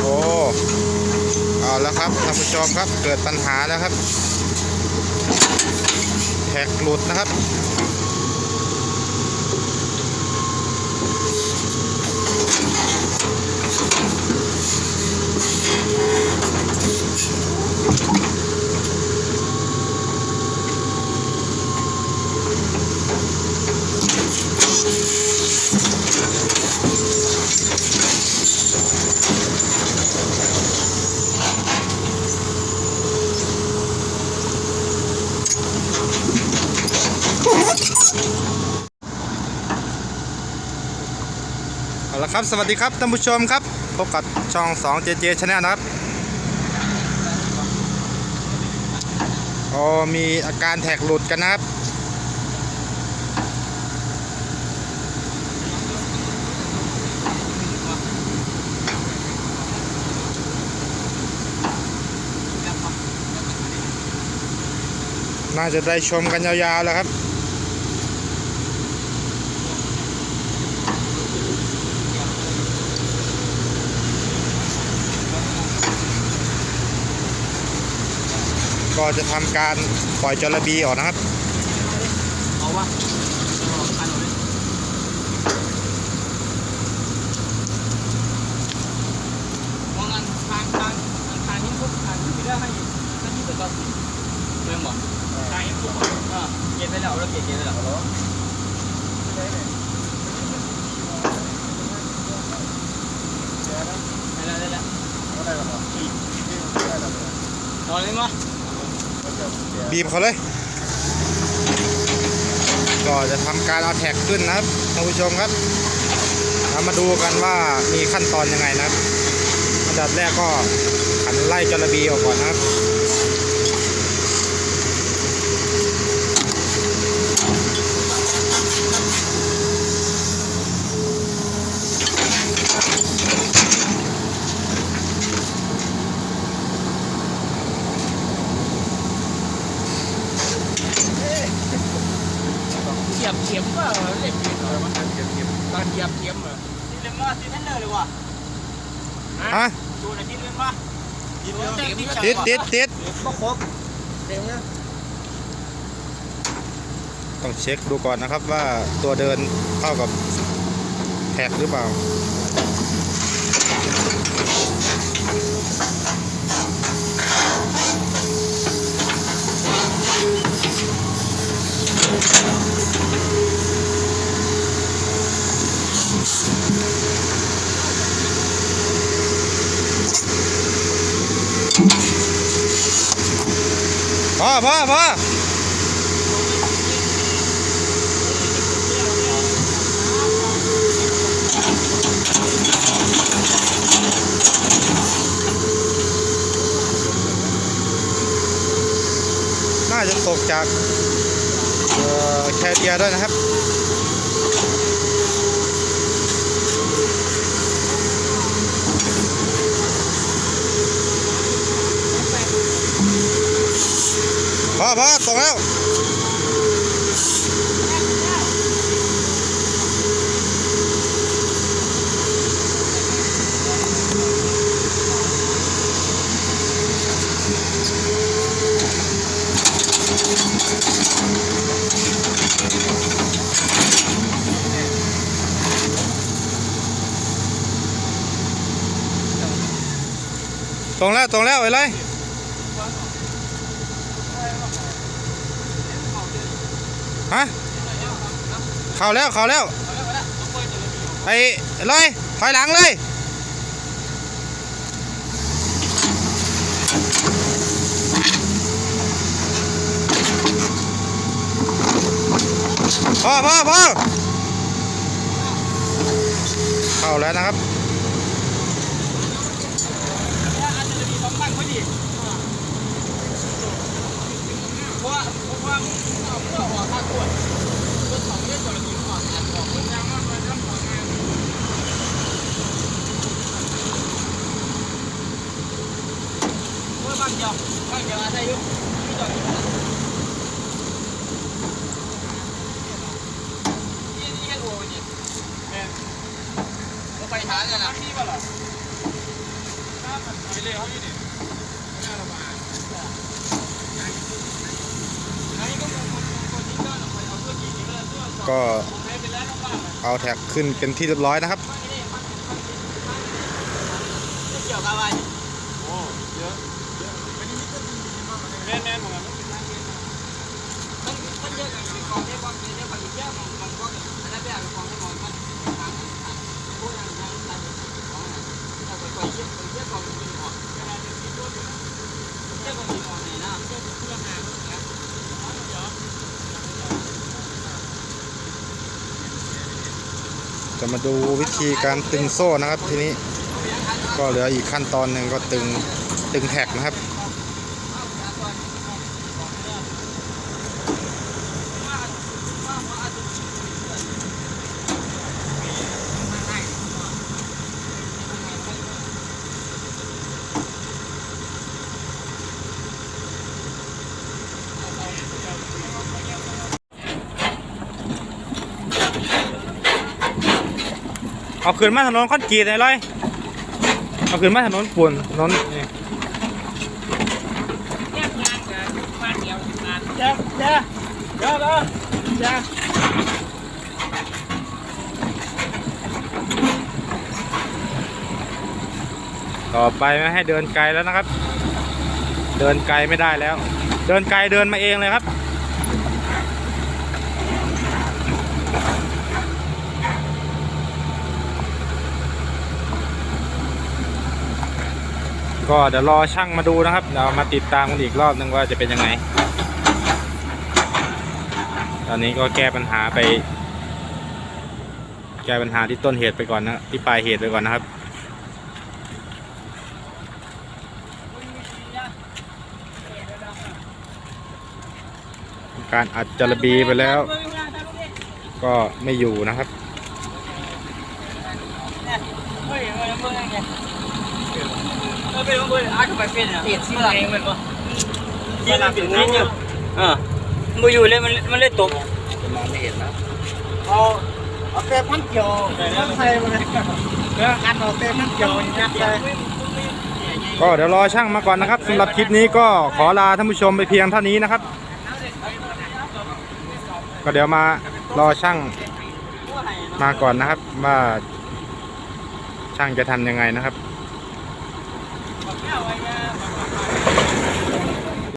โอ้เอาแล้วครับท่านผู้ชมครับเกิดปัญหาแล้วครับแท็กหลุดนะครับเอ ละครับ สวัสดีครับท่านผู้ชมครับ พบกับช่อง 2 JJ Channel นะครับอ๋อมีอาการแท็กหลุดกันนะครับ น่าจะได้ชมกันยาวๆแล้วครับ ก็จะทำการปล่อยจระบีออกนะครับเอาวะเอานหมดเลยมองอันทางทางทางนี้พวกทางที่ไม่ได้ให้นั่นที่ตัวสิเรื่องบอกทางนี้พวกอ่าเก็บไปแล้วแล้วเก็บเก็บไปแล้วเหรอได้แล้วได้แล้วนอนเลยมั้ย บีบเขาเลย ก็จะทำการเอาแท็กขึ้นนะครับท่านผู้ชมครับเรามาดูกันว่ามีขั้นตอนยังไงนะครับอันดับแรกก็ขันไล่จระบีออกก่อนนะครับ ยียบเข็มว่าเรียกเข็มอะไรวะการเหยียบเข็มการเหยียบเข็มเหรอที่เล่นว่าที่ท่นเดินเลยว่ะฮะดูในที่เล่นว่าติดติดติดก็ครบเต็มเนี่ยต้องเช็คดูก่อนนะครับว่าตัวเดินเข้ากับแท็กหรือเปล่า พ่อพ่อพ่อน่าจะตกจากแคเดียด้วยนะครับ พอพอตกแล้วตรงแล้วตรงแล้วไอ้ไร ฮะเข้าแล้วเข้าแล้วไอ้เลยถอยหลังเลยพ่อพ่อพ่อเข้าแล้วนะครับ อาจจะมีบางบ้านเขาดีเพราะว่าเพราะว่าเอาเพื่อออกค่าตรวจรถของเรื่องจอดอยู่ก่อนอันบอกคนยางมากเลยทำของงานเมื่อบ้านเดียวบ้านเดียวอาศัยอยู่ที่จอดอยู่นี่นี่แค่โอ้ยนี่ ฐาเลยนะนี่ป่ะล่ะถ้ามันไปเลยเขาอยู่นี่ไม่ระบาดไอ้ก็มันมันคนนี้ก็ไปเอาเพื่อกินนี่ก็เอก็ผมให้ไปแล้วบ้าแท็กขึ้นเป็นที่เรียบร้อยนะครับเกี่ยวกับอะไรโอ้เยอะเยอะวันนี้มิเตอร์ดีมากเลยแม่แม่ของมันเป็นทางเดินมันมันเยอะกันเป็นกองได้กองเป็นได้กองอีกเยอะมันมันก็อันนั้นแบบกองให้กองมันทางมันพวกนั้นทางนั้นของนั้นเอาไปไปเยอะไปเยอะกองเป็นออกเวลาจะกินด้วยเยอะกองเป็นออกไหนนะ เพื่อเพื่อหามันนะเดี๋ยว จะมาดูวิธีการตึงโซ่นะครับทีนี้ ก็เหลืออีกขั้นตอนหนึ่งก็ตึงตึงแท็กนะครับ เอาขึ้นมาถนนคอนกรีตเลยเอาขึ้นมาถนนปูนถนนนี่แยกงานกันบ้านเดียวงานแยกแยกเดี๋ยวเดี๋ยวแยกต่อไปไม่ให้เดินไกลแล้วนะครับ เดินไกลไม่ได้แล้ว เดินไกลเดินมาเองเลยครับ ก็เดี๋ยวรอช่างมาดูนะครับเดี๋ยวมาติดตามกันอีกรอบนึงว่าจะเป็นยังไง ตอนนี้ก็แก้ปัญหาไป แก้ปัญหาที่ต้นเหตุไปก่อนนะที่ปลายเหตุไปก่อนนะครับการอัดจระบีไปแล้ว ก็ไม่อยู่นะครับ เฮ้ยเฮ้ยเมื่อไงเนี่ยออเป็นเมื่อาจจะไปเป็นอะเปลี่ยนชื่อเองเหมันวะยี่มันเป็นนี่เนี่ยเออมือยู่เลยมันมันเลยตกมองไม่เห็นแล้วเอาเอาเตะพันเกี่ยวใส่มาเลยเดี๋ยวอัดเอาเตะพันเกี่ยวยัดใส่ก็เดี๋ยวรอช่างมาก่อนนะครับสำหรับคลิปนี้ก็ขอลาท่านผู้ชมไปเพียงเท่านี้นะครับ ก็เดี๋ยวมารอช่างมาก่อนนะครับว่าช่างจะทำยังไงนะครับ